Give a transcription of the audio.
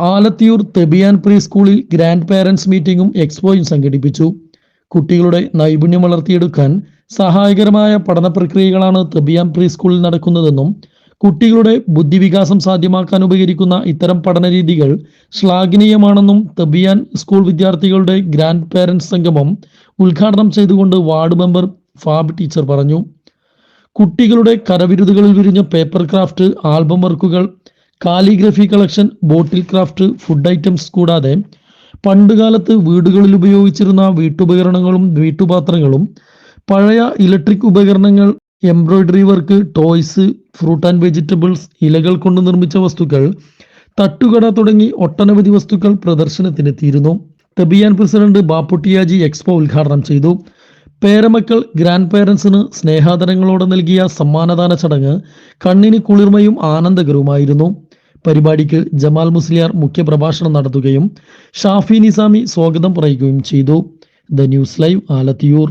Alathiyur തെബിയാൻ pre സ്കൂളിൽ grand parents മീറ്റിംഗും എക്സ്പോയും സംഘടിപ്പിച്ചു. കുട്ടികളുടെ നൈപുണ്യം വളർത്തിയെടുക്കാൻ സഹായകരമായ പഠന പ്രക്രിയകളാണ് തെബിയാൻ പ്രീ സ്കൂളിൽ നടക്കുന്നതെന്നും കുട്ടികളുടെ ബുദ്ധിവികാസം സാധ്യമാക്കാൻ ഉപകരിക്കുന്ന ഇത്തരം പഠന രീതികൾ ശ്ലാഘനീയമാണെന്നും തെബിയാൻ സ്കൂൾ വിദ്യാർത്ഥികളുടെ ഗ്രാൻഡ് പേരൻസ് സംഗമം ഉദ്ഘാടനം ചെയ്തുകൊണ്ട് വാർഡ് മെമ്പർ ഫാബ് ടീച്ചർ പറഞ്ഞു. കുട്ടികളുടെ കരവിരുതുകളിൽ വിരിഞ്ഞ പേപ്പർ ക്രാഫ്റ്റ് ആൽബം വർക്കുകൾ calligraphy collection bottle craft food items കൂടാതെ പണ്ടുകാലത്ത് വീടുകളിൽ ഉപയോഗിച്ചിരുന്ന വീട്ടുപകരണങ്ങളും വീട്ടുപാത്രങ്ങളും പഴയ ഇലക്ട്രിക് ഉപകരണങ്ങൾ embroidery work toys fruit and vegetables ഇലകൾ കൊണ്ട് നിർമ്മിച്ച വസ്തുക്കൾ തട്ടുകട തുടങ്ങി ഒട്ടനവധി വസ്തുക്കൾ പ്രദർശനത്തിനെത്തിയിരുന്നു തെബിയാൻ പ്രസിഡന്റ് ബാപ്പുട്ടിയാജി എക്സ്പോ ഉദ്ഘാടനം ചെയ്തു. പേരമക്കൾ ഗ്രാൻഡ് പേരൻസിന് സ്നേഹാദരങ്ങളോടെ നൽകിയ സമ്മാനദാന ചടങ്ങ് കണ്ണിന് കുളിർമയും ആനന്ദകരവുമായിരുന്നു. പരിപാടിക്ക് ജമാൽ മുസ്ലിയാർ മുഖ്യപ്രഭാഷണം നടത്തുകയും ഷാഫി നിസാമി സ്വാഗതം പറയുകയും ചെയ്തു. The news live Alathiyur.